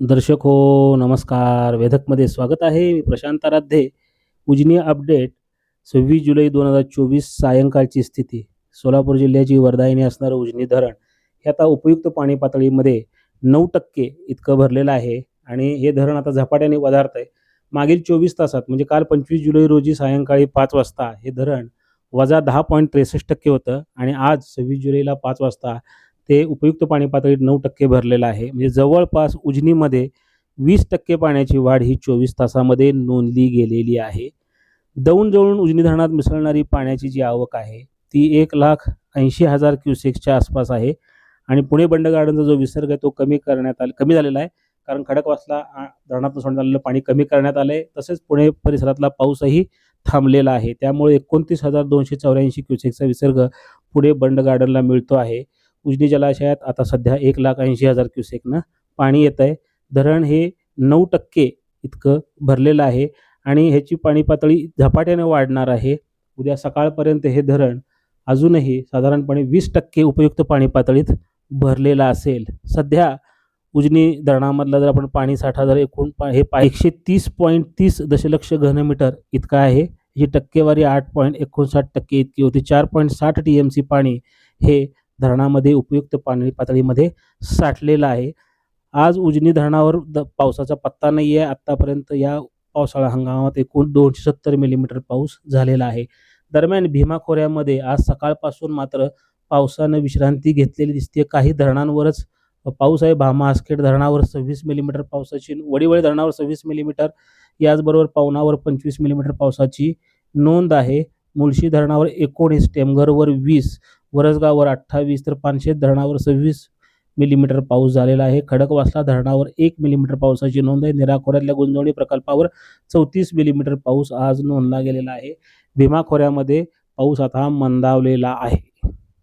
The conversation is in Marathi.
दर्शक हो नमस्कार. वेधकमध्ये स्वागत आहे. मी प्रशांत आराध्ये. उजनी अपडेट सव्वीस जुलै दोन हजार चोवीस सायंकाळची स्थिती. सोलापूर जिल्ह्याची वर्धायनी असणारं उजनी धरण हे आता उपयुक्त पाणी पातळीमध्ये नऊ टक्के इतकं भरलेलं आहे आणि हे धरण आता झपाट्याने वधारत आहे मागील चोवीस तासात म्हणजे काल पंचवीस जुलै रोजी सायंकाळी पाच वाजता हे धरण वजा दहा पॉईंट त्रेसष्ट टक्के होतं आणि आज सव्वीस जुलैला पाच वाजता ते उपयुक्त पाणी पातळीत नऊ टक्के भरलेलं आहे. म्हणजे जवळपास उजनीमध्ये वीस टक्के पाण्याची वाढ ही चोवीस तासामध्ये नोंदली गेलेली आहे. दौंड जवळून उजनी धरणात मिसळणारी पाण्याची जी आवक आहे ती एक लाख ऐंशी हजार क्युसेक्सच्या आसपास आहे. आणि पुणे बंड गार्डनचा जो विसर्ग आहे तो कमी करण्यात आला कमी झालेला आहे. कारण खडकवासला धरणात धरणातून आलेलं पाणी कमी करण्यात आलं आहे तसेच पुणे परिसरातला पाऊसही थांबलेला आहे. त्यामुळे एकोणतीस हजार दोनशे चौऱ्याऐंशी क्युसेक्सचा विसर्ग पुणे बंड गार्डनला मिळतो आहे. उजनी जलाशयात आता सध्या एक लाख ऐंशी हजार क्युसेकनं पाणी येत आहे. धरण हे नऊ टक्के इतकं भरलेलं आहे आणि ह्याची पाणी पातळी झपाट्याने वाढणार आहे. उद्या सकाळपर्यंत हे धरण अजूनही साधारणपणे वीस टक्के उपयुक्त पाणी पातळीत भरलेलं असेल. सध्या उजनी धरणामधला जर आपण पाणी साठा जर एकूण पा हे पा एकशे तीस पॉईंट तीस दशलक्ष घनमीटर इतका आहे. ही टक्केवारी आठ पॉईंट एकोणसाठ टक्के इतकी होती. चार पॉईंट साठ टी एम सी पाणी हे धरणामध्ये उपयुक्त पाणी पातळीमध्ये साठलेला आहे. आज उजनी धरणावर द पावसाचा पत्ता नाही आहे आत्तापर्यंत या पावसाळा हंगामात एकूण दोनशे सत्तर मिलीमीटर पाऊस झालेला आहे. दरम्यान भीमा खोऱ्यामध्ये आज सकाळपासून मात्र पावसानं विश्रांती घेतलेली दिसते काही धरणांवरच पाऊस आहे. भामा आसखेड धरणावर सव्वीस मिलीमीटर पावसाची वडीवळी धरणावर सव्वीस मिलीमीटर याचबरोबर पवनावर पंचवीस मिलीमीटर पावसाची नोंद आहे. मुळशी धरणावर एकोणीस टेमघरवर वीस वरसगाववर अठ्ठावीस तर पानशेत धरणावर सव्वीस मिलीमीटर पाऊस झालेला आहे. खडकवासला धरणावर एक मिलीमीटर पावसाची नोंद आहे. निराखोऱ्यातल्या गुंजवणी प्रकल्पावर चौतीस मिलीमीटर पाऊस आज नोंदला गेलेला आहे. भीमा खोऱ्यामध्ये पाऊस आता मंदावलेला आहे.